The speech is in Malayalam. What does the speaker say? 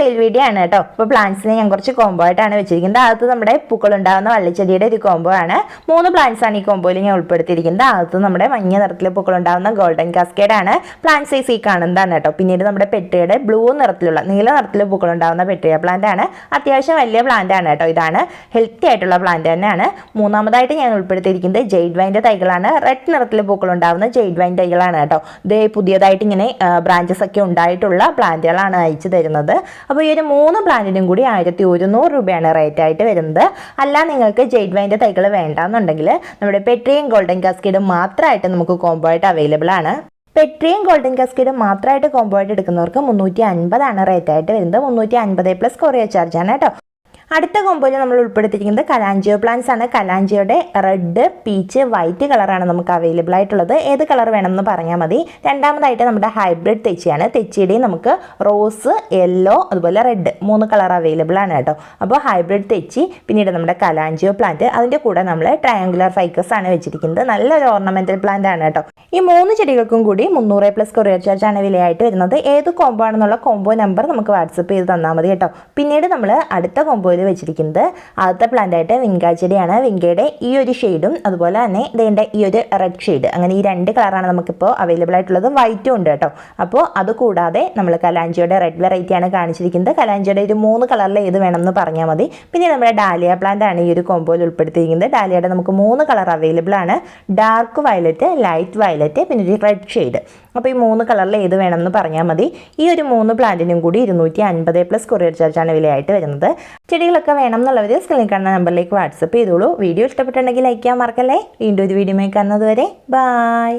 സെയിൽ വീഡിയോ ആണ് കേട്ടോ. ഇപ്പോൾ പ്ലാന്റ്സിനെ ഞാൻ കുറച്ച് കോംബോ ആയിട്ടാണ് വെച്ചിരിക്കുന്നത്. അകത്ത് നമ്മുടെ പൂക്കൾ ഉണ്ടാകുന്ന വള്ളിച്ചെടിയുടെ ഒരു കോംബോ ആണ്. മൂന്ന് പ്ലാന്റ്സ് ആണ് ഈ കോംബോയിൽ ഞാൻ ഉൾപ്പെടുത്തിയിരിക്കുന്നത്. അകത്ത് നമ്മുടെ മഞ്ഞ നിറത്തിൽ പൂക്കൾ ഉണ്ടാകുന്ന ഗോൾഡൻ കാസ്കേഡ് ആണ്. പ്ലാന്റ് സൈസ് ഈ കാണുന്നതാണ് കേട്ടോ. പിന്നീട് നമ്മുടെ പെട്ടിയുടെ ബ്ലൂ നിറത്തിലുള്ള നീല നിറത്തിൽ പൂക്കൾ ഉണ്ടാകുന്ന പെട്ടിയ പ്ലാന്റ് ആണ്. അത്യാവശ്യം വലിയ പ്ലാന്റ് ആണ് കേട്ടോ. ഇതാണ് ഹെൽത്തി ആയിട്ടുള്ള പ്ലാന്റ് തന്നെയാണ്. മൂന്നാമതായിട്ട് ഞാൻ ഉൾപ്പെടുത്തിയിരിക്കുന്നത് ജെയ്ഡ് വൈന്റെ തൈകളാണ്. റെഡ് നിറത്തിൽ പൂക്കൾ ഉണ്ടാകുന്ന ജെയ്ഡ് വൈൻ തൈകളാണ് കേട്ടോ. ഇത് പുതിയതായിട്ട് ഇങ്ങനെ ബ്രാഞ്ചസ് ഒക്കെ ഉണ്ടായിട്ടുള്ള പ്ലാന്റുകളാണ് അയച്ചു തരുന്നത്. അപ്പോൾ ഈ ഒരു മൂന്ന് പ്ലാന്റിനും കൂടി ആയിരത്തി ഒരുന്നൂറ് രൂപയാണ് റേറ്റ് ആയിട്ട് വരുന്നത്. അല്ല നിങ്ങൾക്ക് ജെയ്ഡ് വൈന്റെ തൈകൾ വേണ്ടാന്നുണ്ടെങ്കിൽ നമ്മുടെ പെട്രിയും ഗോൾഡൻ കാസ്കേഡ് മാത്രമായിട്ട് നമുക്ക് കോംബോ ആയിട്ട് അവൈലബിൾ ആണ്. പെട്രിയും ഗോൾഡൻ കസ്കീഡും മാത്രമായിട്ട് കോംബോ ആയിട്ട് എടുക്കുന്നവർക്ക് മുന്നൂറ്റി അൻപതാണ് റേറ്റ് ആയിട്ട് വരുന്നത്. മുന്നൂറ്റി അൻപത് പ്ലസ് ചാർജ് ആണ് കേട്ടോ. അടുത്ത കോമ്പോയിൽ നമ്മൾ ഉൾപ്പെടുത്തിയിരിക്കുന്നത് കലാഞ്ചിയോ പ്ലാന്റ്സ് ആണ്. കലാഞ്ചിയോയുടെ റെഡ് പീച്ച് വൈറ്റ് കളറാണ് നമുക്ക് അവൈലബിൾ ആയിട്ടുള്ളത്. ഏത് കളർ വേണമെന്ന് പറഞ്ഞാൽ മതി. രണ്ടാമതായിട്ട് നമ്മുടെ ഹൈബ്രിഡ് തെച്ചിയാണ്. തെച്ചിയുടെയും നമുക്ക് റോസ് യെല്ലോ അതുപോലെ റെഡ് മൂന്ന് കളർ അവൈലബിൾ ആണ് കേട്ടോ. അപ്പോൾ ഹൈബ്രിഡ് തെച്ചി പിന്നീട് നമ്മുടെ കലാഞ്ചിയോ പ്ലാന്റ് അതിന്റെ കൂടെ നമ്മൾ ട്രയാങ്കുലർ ഫൈക്കസ് ആണ് വെച്ചിരിക്കുന്നത്. നല്ലൊരു ഓർണമെന്റൽ പ്ലാന്റ് ആണ് കേട്ടോ. ഈ മൂന്ന് ചെടികൾക്കും കൂടി മുന്നൂറ് പ്ലസ് കൊറിയർ ചാർജ് ആണ് വിലയായിട്ട് വരുന്നത്. ഏത് കോമ്പോ ആണെന്നുള്ള കോമ്പോ നമ്പർ നമുക്ക് വാട്സപ്പ് ചെയ്ത് തന്നാൽ മതി കേട്ടോ. പിന്നീട് നമ്മൾ അടുത്ത കോംബോയിൽ വെച്ചിരിക്കുന്നത് ആദ്യത്തെ പ്ലാന്റ് ആയിട്ട് വിങ്ക ചെടിയാണ്. വിങ്കയുടെ ഈ ഒരു ഷെയ്ഡും അതുപോലെ തന്നെ ഇതിന്റെ ഈ ഒരു റെഡ് ഷെയ്ഡ് അങ്ങനെ ഈ രണ്ട് കളറാണ് നമുക്കിപ്പോൾ അവൈലബിൾ ആയിട്ടുള്ളത് വൈറ്റും ഉണ്ട് കേട്ടോ. അപ്പോൾ അത് കൂടാതെ നമ്മൾ കലാഞ്ചിയുടെ റെഡ് വെറൈറ്റിയാണ് കാണിച്ചിരിക്കുന്നത്. കലാഞ്ചിയുടെ ഒരു മൂന്ന് കളറിൽ ഏത് വേണമെന്ന് പറഞ്ഞാൽ മതി. പിന്നെ നമ്മുടെ ഡാലിയ പ്ലാന്റ് ആണ് ഈ ഒരു കോമ്പോൽ ഉൾപ്പെടുത്തിയിരിക്കുന്നത്. ഡാലിയയുടെ നമുക്ക് മൂന്ന് കളർ അവൈലബിൾ ആണ്. ഡാർക്ക് വയലറ്റ് ലൈറ്റ് വയലറ്റ് പിന്നെ ഒരു റെഡ് ഷെയ്ഡ് അപ്പോൾ ഈ മൂന്ന് കളറിൽ ഏത് വേണമെന്ന് പറഞ്ഞാൽ മതി. ഈ ഒരു മൂന്ന് പ്ലാന്റിനും കൂടി ഇരുന്നൂറ്റി അൻപത് പ്ലസ് കൊറിയർ ചാർജാണ് വിലയായിട്ട് വരുന്നത്. ചെടികളൊക്കെ വേണം എന്നുള്ളവർ സ്ക്രീനിൽ കാണുന്ന നമ്പറിലേക്ക് വാട്സപ്പ് ചെയ്തോളൂ. വീഡിയോ ഇഷ്ടപ്പെട്ടുണ്ടെങ്കിൽ ലൈക്ക് ചെയ്യാൻ മറക്കല്ലേ. വീണ്ടും ഒരു വീഡിയോ കാണുന്നത് വരെ ബായ്